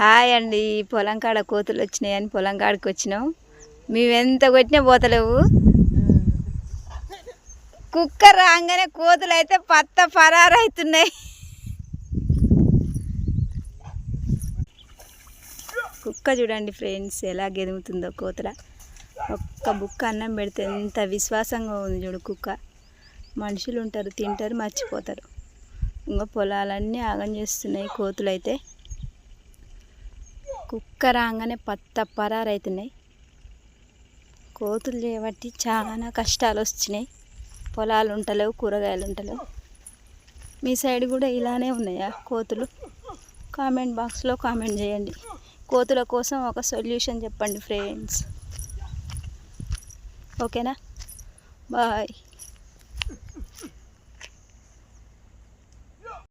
Hi అండి. పొలం కాడ కోతులు వచ్చినాయని పొలం కాడికి వచ్చినాం. మేమెంత కొట్టినా పోతలేవు. కుక్క రాగానే కోతులు అయితే పత్త పరారైతున్నాయి. కుక్క చూడండి ఫ్రెండ్స్ ఎలా గెదుముతుందో కోతుల. ఒక్క బుక్క అన్నం పెడితే ఎంత విశ్వాసంగా ఉంది చూడు కుక్క. మనుషులు ఉంటారు తింటారు మర్చిపోతారు. ఇంకా పొలాలన్నీ ఆగం చేస్తున్నాయి కోతులు అయితే కుక్క రాగానే పత్త పరారైతున్నాయి కోతులు చేయబట్టి చాలా కష్టాలు వచ్చినాయి పొలాలు ఉంటలేవు కూరగాయలు ఉంటలేవు మీ సైడ్ కూడా ఇలానే ఉన్నాయా కోతులు? కామెంట్ బాక్స్లో కామెంట్ చేయండి. కోతుల కోసం ఒక సొల్యూషన్ చెప్పండి ఫ్రెండ్స్. ఓకేనా? బాయ్.